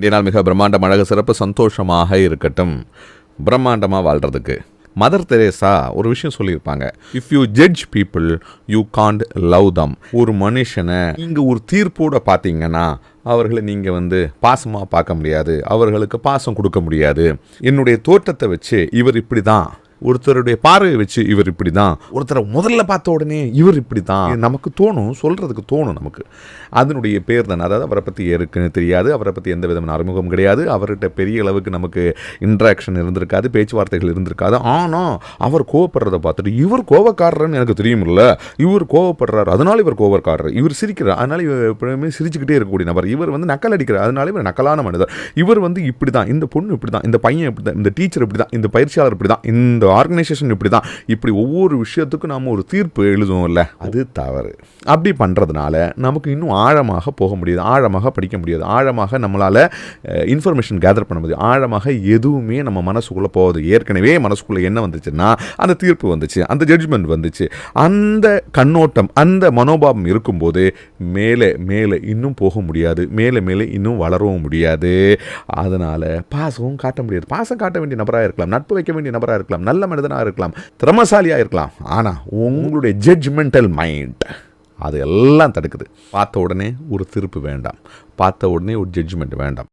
இன்றைய நாள் மிக பிரம்மாண்டம் அழகு சிறப்பு சந்தோஷமாக இருக்கட்டும். பிரம்மாண்டமாக வாழ்கிறதுக்கு மதர் தெரேசா ஒரு விஷயம் சொல்லியிருப்பாங்க. If you judge people you can't love them ஒரு மனுஷனை நீங்கள் ஒரு தீர்ப்போடு பார்த்தீங்கன்னா அவர்களை நீங்கள் வந்து பாசமாக பார்க்க முடியாது. அவர்களுக்கு பாசம் கொடுக்க முடியாது. என்னுடைய தோற்றத்தை வச்சு இவர் இப்படி தான் ஒருத்தருடைய பார்வையை வச்சு இவர் இப்படி தான் ஒருத்தரை முதல்ல பார்த்த உடனே இவர் இப்படி தான் நமக்கு தோணும் சொல்கிறதுக்கு தோணும் நமக்கு. அதனுடைய பேர் தான் அதாவது அவரை பற்றி இருக்குன்னு தெரியாது அவரை பற்றி எந்த விதமான அறிமுகம் கிடையாது அவர்கிட்ட பெரிய அளவுக்கு நமக்கு இன்ட்ராக்ஷன் இருந்திருக்காது பேச்சுவார்த்தைகள் இருந்திருக்காது. ஆனால் அவர் கோவப்படுறத பார்த்துட்டு இவர் கோவக்காரர்னு எனக்கு தெரியுமில்ல. இவர் கோவப்படுறாரு அதனால இவர் கோவக்காரர். இவர் சிரிக்கிறார் அதனால இவர் எப்பவுமே சிரிச்சுக்கிட்டே இருக்கக்கூடிய நபர். இவர் வந்து நக்கல் அடிக்கிறார் அதனால இவர் நக்கலான மனிதர். இவர் வந்து இப்படி தான் இந்த பொண்ணு இப்படி தான் இந்த பையன் இப்படி தான் இந்த டீச்சர் இப்படி தான் இந்த பயிற்சியாளர் இப்படி தான் இந்த ஆர்கனைசேஷன் இப்படி தான் இப்படி ஒவ்வொரு விஷயத்துக்கும் நாம் ஒரு தீர்ப்பு எழுதுவோம்ல அது தவறு. அப்படி பண்ணுறதுனால நமக்கு இன்னும் ஆழமாக போக முடியாது ஆழமாக படிக்க முடியாது ஆழமாக நம்மளால் இன்ஃபர்மேஷன் கேதர் பண்ண முடியாது ஆழமாக எதுவுமே நம்ம மனசுக்குள்ளே போகுது. ஏற்கனவே மனசுக்குள்ளே என்ன வந்துச்சுன்னா அந்த தீர்ப்பு வந்துச்சு அந்த ஜட்ஜ்மெண்ட் வந்துச்சு. அந்த கண்ணோட்டம் அந்த மனோபாவம் இருக்கும்போது மேலே மேலே இன்னும் போக முடியாது மேலே மேலே இன்னும் வளரவும் முடியாது. அதனால் பாசமும் காட்ட முடியாது. பாசம் காட்ட வேண்டிய நபராக இருக்கலாம் நட்பு வைக்க வேண்டிய நபராக இருக்கலாம் நல்ல மனிதனாக இருக்கலாம் திறமசாலியாக இருக்கலாம். ஆனால் உங்களுடைய ஜட்ஜ்மெண்டல் மைண்ட் அது எல்லாம் தடுக்குது. பார்த்த உடனே ஒரு திருப்பு வேண்டாம். பார்த்த உடனே ஒரு ஜட்ஜ்மெண்ட் வேண்டாம்.